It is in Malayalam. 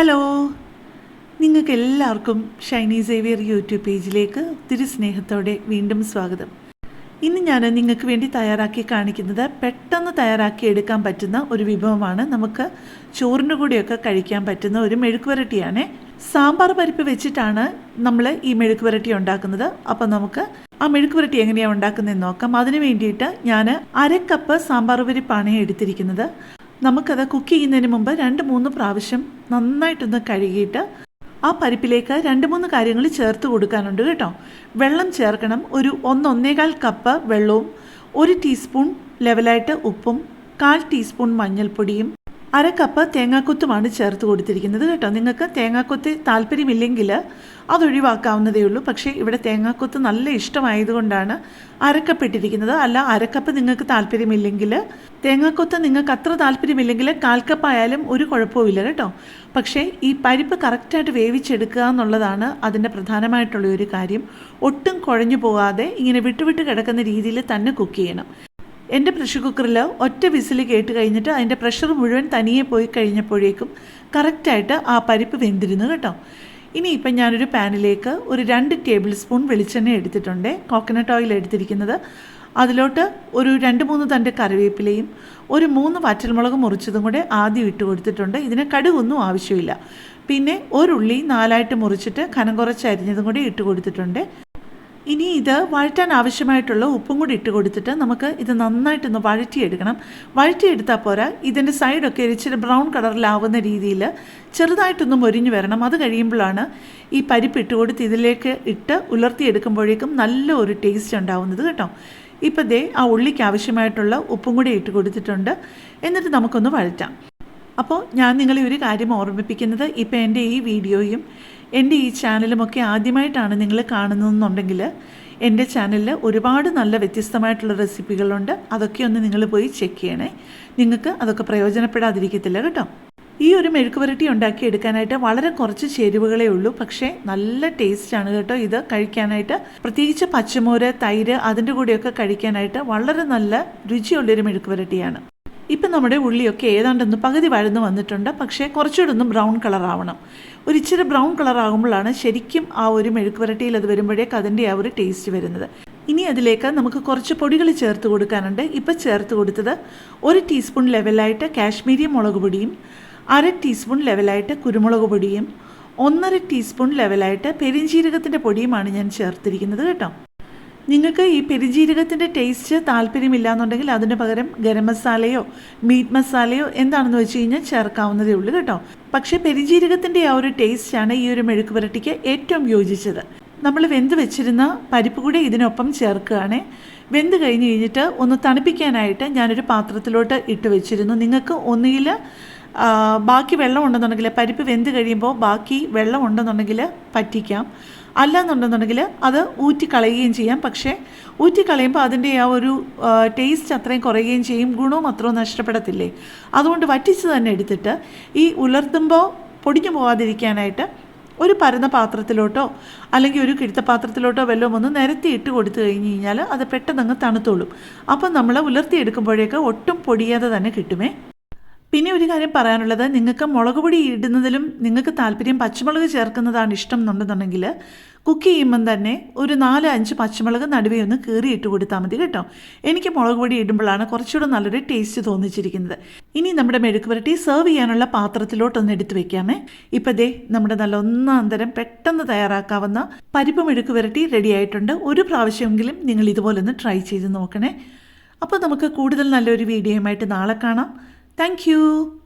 ഹലോ നിങ്ങൾക്ക് എല്ലാവർക്കും ഷൈനി സേവിയർ യൂട്യൂബ് പേജിലേക്ക് ഒത്തിരി സ്നേഹത്തോടെ വീണ്ടും സ്വാഗതം. ഇന്ന് ഞാൻ നിങ്ങൾക്ക് വേണ്ടി തയ്യാറാക്കി കാണിക്കുന്നത് പെട്ടെന്ന് തയ്യാറാക്കി എടുക്കാൻ പറ്റുന്ന ഒരു വിഭവമാണ്. നമുക്ക് ചോറിന്റെ കൂടെയൊക്കെ കഴിക്കാൻ പറ്റുന്ന ഒരു മെഴുക്ക് വരട്ടിയാണ് സാമ്പാർ പരിപ്പ് വെച്ചിട്ടാണ് നമ്മൾ ഈ മെഴുക്ക് വരട്ടി ഉണ്ടാക്കുന്നത്. അപ്പോൾ നമുക്ക് ആ മെഴുക്ക് വരട്ടി എങ്ങനെയാണ് ഉണ്ടാക്കുന്നതെന്ന് നോക്കാം. അതിന് വേണ്ടിയിട്ട് ഞാൻ അര കപ്പ് സാമ്പാർ പരിപ്പാണ് എടുത്തിരിക്കുന്നത്. നമുക്കത് കുക്ക് ചെയ്യുന്നതിന് മുമ്പ് രണ്ട് മൂന്ന് പ്രാവശ്യം നന്നായിട്ടൊന്ന് കഴുകിയിട്ട് ആ പരിപ്പിലേക്ക് രണ്ട് മൂന്ന് കാര്യങ്ങൾ ചേർത്ത് കൊടുക്കാനുണ്ട് കേട്ടോ. വെള്ളം ചേർക്കണം. ഒരു ഒന്നൊന്നേകാൽ കപ്പ് വെള്ളവും ഒരു ടീസ്പൂൺ ലെവലായിട്ട് ഉപ്പും കാൽ ടീസ്പൂൺ മഞ്ഞൾപ്പൊടിയും അര കപ്പ് തേങ്ങാക്കൊത്തുമാണ് ചേർത്ത് കൊടുത്തിരിക്കുന്നത് കേട്ടോ. നിങ്ങൾക്ക് തേങ്ങാക്കൊത്ത് താല്പര്യമില്ലെങ്കിൽ അതൊഴിവാക്കാവുന്നതേ ഉള്ളൂ. പക്ഷേ ഇവിടെ തേങ്ങാക്കൊത്ത് നല്ല ഇഷ്ടമായതുകൊണ്ടാണ് അരക്കപ്പിട്ടിരിക്കുന്നത് അല്ല അരക്കപ്പ് നിങ്ങൾക്ക് താല്പര്യമില്ലെങ്കിൽ തേങ്ങാക്കൊത്ത് നിങ്ങൾക്ക് അത്ര താല്പര്യമില്ലെങ്കിൽ കാൽക്കപ്പായാലും ഒരു കുഴപ്പവുമില്ല കേട്ടോ. പക്ഷേ ഈ പരിപ്പ് കറക്റ്റായിട്ട് വേവിച്ചെടുക്കുക എന്നുള്ളതാണ് അതിന്റെ പ്രധാനമായിട്ടുള്ള ഒരു കാര്യം. ഒട്ടും കുഴഞ്ഞു പോകാതെ ഇങ്ങനെ വിട്ടുവിട്ട് കിടക്കുന്ന രീതിയിൽ തന്നെ കുക്ക് ചെയ്യണം. എന്റെ പ്രഷർ കുക്കറിൽ ഒറ്റ വിസിൽ കേട്ട് കഴിഞ്ഞിട്ട് അതിന്റെ പ്രഷർ മുഴുവൻ തനിയെ പോയി കഴിഞ്ഞപ്പോഴേക്കും കറക്റ്റായിട്ട് ആ പരിപ്പ് വെന്തിരുന്നു കേട്ടോ. ഇനിയിപ്പം ഞാനൊരു പാനിലേക്ക് ഒരു രണ്ട് ടേബിൾ സ്പൂൺ വെളിച്ചെണ്ണ എടുത്തിട്ടുണ്ട്. കോക്കനട്ട് ഓയിൽ എടുത്തിരിക്കുന്നത്. അതിലോട്ട് ഒരു രണ്ട് മൂന്ന് തണ്ട് കറിവേപ്പിലയും ഒരു മൂന്ന് വറ്റൽമുളക് മുറിച്ചതും കൂടെ ആദ്യം ഇട്ട് കൊടുത്തിട്ടുണ്ട്. ഇതിന് കടുകൊന്നും ആവശ്യമില്ല. പിന്നെ ഒരുള്ളി നാലായിട്ട് മുറിച്ചിട്ട് കനം കുറച്ച് അരിഞ്ഞതും കൂടി ഇട്ട് കൊടുത്തിട്ടുണ്ട്. ഇനി ഇത് വഴറ്റാൻ ആവശ്യമായിട്ടുള്ള ഉപ്പും കൂടി ഇട്ട് കൊടുത്തിട്ട് നമുക്ക് ഇത് നന്നായിട്ടൊന്ന് വഴറ്റിയെടുക്കണം. വഴറ്റിയെടുത്താൽ പോരാ ഇതിന്റെ സൈഡൊക്കെ ഇച്ചിരി ബ്രൗൺ കളറിലാവുന്ന രീതിയിൽ ചെറുതായിട്ടൊന്ന് മൊരിഞ്ഞു വരണം. അത് കഴിയുമ്പോഴാണ് ഈ പരിപ്പ് ഇട്ട് കൊടുത്ത് ഇതിലേക്ക് ഇട്ട് ഉലർത്തിയെടുക്കുമ്പോഴേക്കും നല്ല ഒരു ടേസ്റ്റ് ഉണ്ടാവുന്നത് കേട്ടോ. ഇപ്പം ദേ ആ ഉള്ളിക്ക് ആവശ്യമായിട്ടുള്ള ഉപ്പും കൂടി ഇട്ട് കൊടുത്തിട്ടുണ്ട്. എന്നിട്ട് നമുക്കൊന്ന് വഴറ്റാം. അപ്പോൾ ഞാൻ നിങ്ങളെ ഒരു കാര്യം ഓർമ്മിപ്പിക്കുന്നത് ഇപ്പോൾ എന്റെ ഈ വീഡിയോയും എന്റെ ഈ ചാനലുമൊക്കെ ആദ്യമായിട്ടാണ് നിങ്ങൾ കാണുന്നതെന്നുണ്ടെങ്കിൽ എന്റെ ചാനലിൽ ഒരുപാട് നല്ല വ്യത്യസ്തമായിട്ടുള്ള റെസിപ്പികളുണ്ട്. അതൊക്കെ ഒന്ന് നിങ്ങൾ പോയി ചെക്ക് ചെയ്യണേ. നിങ്ങൾക്ക് അതൊക്കെ പ്രയോജനപ്പെടാതിരിക്കത്തില്ല കേട്ടോ. ഈ ഒരു മെഴുക്ക് പുരട്ടി ഉണ്ടാക്കി എടുക്കാനായിട്ട് വളരെ കുറച്ച് ചേരുവകളേ ഉള്ളൂ. പക്ഷേ നല്ല ടേസ്റ്റാണ് കേട്ടോ ഇത് കഴിക്കാനായിട്ട്. പ്രത്യേകിച്ച് പച്ചമോര് തൈര് അതിന്റെ കൂടെയൊക്കെ കഴിക്കാനായിട്ട് വളരെ നല്ല രുചിയുള്ളൊരു മെഴുക്ക് പുരട്ടിയാണ് ഇപ്പം നമ്മുടെ ഉള്ളിയൊക്കെ ഏതാണ്ടൊന്ന് പകുതി വഴന്ന് വന്നിട്ടുണ്ട്. പക്ഷേ കുറച്ചുകൂടെ ഒന്ന് ബ്രൗൺ കളർ ആവണം ഒരു ഇച്ചിരി ബ്രൗൺ കളർ ആകുമ്പോഴാണ് ശരിക്കും ആ ഒരു മെഴുക്ക് പുരട്ടിയിൽ അത് വരുമ്പോഴേക്ക് അതിന്റെ ആ ഒരു ടേസ്റ്റ് വരുന്നത്. ഇനി അതിലേക്ക് നമുക്ക് കുറച്ച് പൊടികൾ ചേർത്ത് കൊടുക്കാനുണ്ട്. ഇപ്പം ചേർത്ത് കൊടുത്തത് ഒരു ടീസ്പൂൺ ലെവലായിട്ട് കാശ്മീരി മുളക് പൊടിയും അര ടീസ്പൂൺ ലെവലായിട്ട് കുരുമുളക് പൊടിയും ഒന്നര ടീസ്പൂൺ ലെവലായിട്ട് പെരിഞ്ജീരകത്തിന്റെ പൊടിയുമാണ് ഞാൻ ചേർത്തിരിക്കുന്നത് കേട്ടോ. നിങ്ങൾക്ക് ഈ പെരിജീരകത്തിന്റെ ടേസ്റ്റ് താല്പര്യമില്ല എന്നുണ്ടെങ്കിൽ അതിന് പകരം ഗരം മസാലയോ മീറ്റ് മസാലയോ എന്താണെന്ന് വെച്ച് കഴിഞ്ഞാൽ ചേർക്കാവുന്നതേ ഉള്ളൂ കേട്ടോ. പക്ഷേ പെരിജീരകത്തിന്റെ ആ ഒരു ടേസ്റ്റാണ് ഈ ഒരു മെഴുക്ക് പുരട്ടിക്ക് ഏറ്റവും യോജിച്ചത്. നമ്മൾ വെന്ത് വെച്ചിരുന്ന പരിപ്പ് കൂടി ഇതിനൊപ്പം ചേർക്കുകയാണ്. വെന്ത് കഴിഞ്ഞ് കഴിഞ്ഞിട്ട് ഒന്ന് തണുപ്പിക്കാനായിട്ട് ഞാനൊരു പാത്രത്തിലോട്ട് ഇട്ട് വെച്ചിരുന്നു. നിങ്ങൾക്ക് ഒന്നുകിൽ ബാക്കി വെള്ളം ഉണ്ടെന്നുണ്ടെങ്കിൽ പരിപ്പ് വെന്ത് കഴിയുമ്പോൾ ബാക്കി വെള്ളം ഉണ്ടെന്നുണ്ടെങ്കിൽ പറ്റിക്കാം. അല്ല എന്നുണ്ടെന്നുണ്ടെങ്കിൽ അത് ഊറ്റിക്കളയുകയും ചെയ്യാം. പക്ഷേ ഊറ്റിക്കളയുമ്പോൾ അതിന്റെ ആ ഒരു ടേസ്റ്റ് അത്രയും കുറയുകയും ചെയ്യും. ഗുണവും അത്രയും നഷ്ടപ്പെടത്തില്ലേ? അതുകൊണ്ട് വറ്റിച്ച് തന്നെ എടുത്തിട്ട് ഈ ഉലർത്തുമ്പോൾ പൊടിഞ്ഞു പോകാതിരിക്കാനായിട്ട് ഒരു പരന്ന പാത്രത്തിലോട്ടോ അല്ലെങ്കിൽ ഒരു കിഴുത്തപാത്രത്തിലോട്ടോ വല്ലതും ഒന്ന് നിരത്തി ഇട്ട് കൊടുത്തു കഴിഞ്ഞ് കഴിഞ്ഞാൽ അത് പെട്ടെന്ന് അങ്ങ് തണുത്തോളും. അപ്പം നമ്മൾ ഉലർത്തിയെടുക്കുമ്പോഴേക്ക് ഒട്ടും പൊടിയാതെ തന്നെ കിട്ടുമേ? പിന്നെ ഒരു കാര്യം പറയാനുള്ളത് നിങ്ങൾക്ക് മുളക് പൊടി ഇടുന്നതിലും നിങ്ങൾക്ക് താല്പര്യം പച്ചമുളക് ചേർക്കുന്നതാണ് ഇഷ്ടം എന്നുണ്ടെന്നുണ്ടെങ്കിൽ കുക്ക് ചെയ്യുമ്പം തന്നെ ഒരു നാല് അഞ്ച് പച്ചമുളക് നടുവേ ഒന്ന് ഇട്ട് കൊടുത്താൽ മതി കേട്ടോ. എനിക്ക് മുളക് പൊടി ഇടുമ്പോഴാണ് കുറച്ചുകൂടെ നല്ലൊരു ടേസ്റ്റ് തോന്നിച്ചിരിക്കുന്നത്. ഇനി നമ്മുടെ മെഴുക്ക് പുരട്ടി സെർവ് ചെയ്യാനുള്ള പാത്രത്തിലോട്ടൊന്ന് എടുത്തു വെക്കാമേ. ഇപ്പം ദേ നമ്മുടെ നല്ല ഒന്നാം തരം പെട്ടെന്ന് തയ്യാറാക്കാവുന്ന പരിപ്പ് മെഴുക്ക് പുരട്ടി റെഡി ആയിട്ടുണ്ട്. ഒരു പ്രാവശ്യമെങ്കിലും നിങ്ങൾ ഇതുപോലെ ഒന്ന് ട്രൈ ചെയ്ത് നോക്കണേ. അപ്പോൾ നമുക്ക് കൂടുതൽ നല്ലൊരു വീഡിയോയുമായിട്ട് നാളെ കാണാം. Thank you.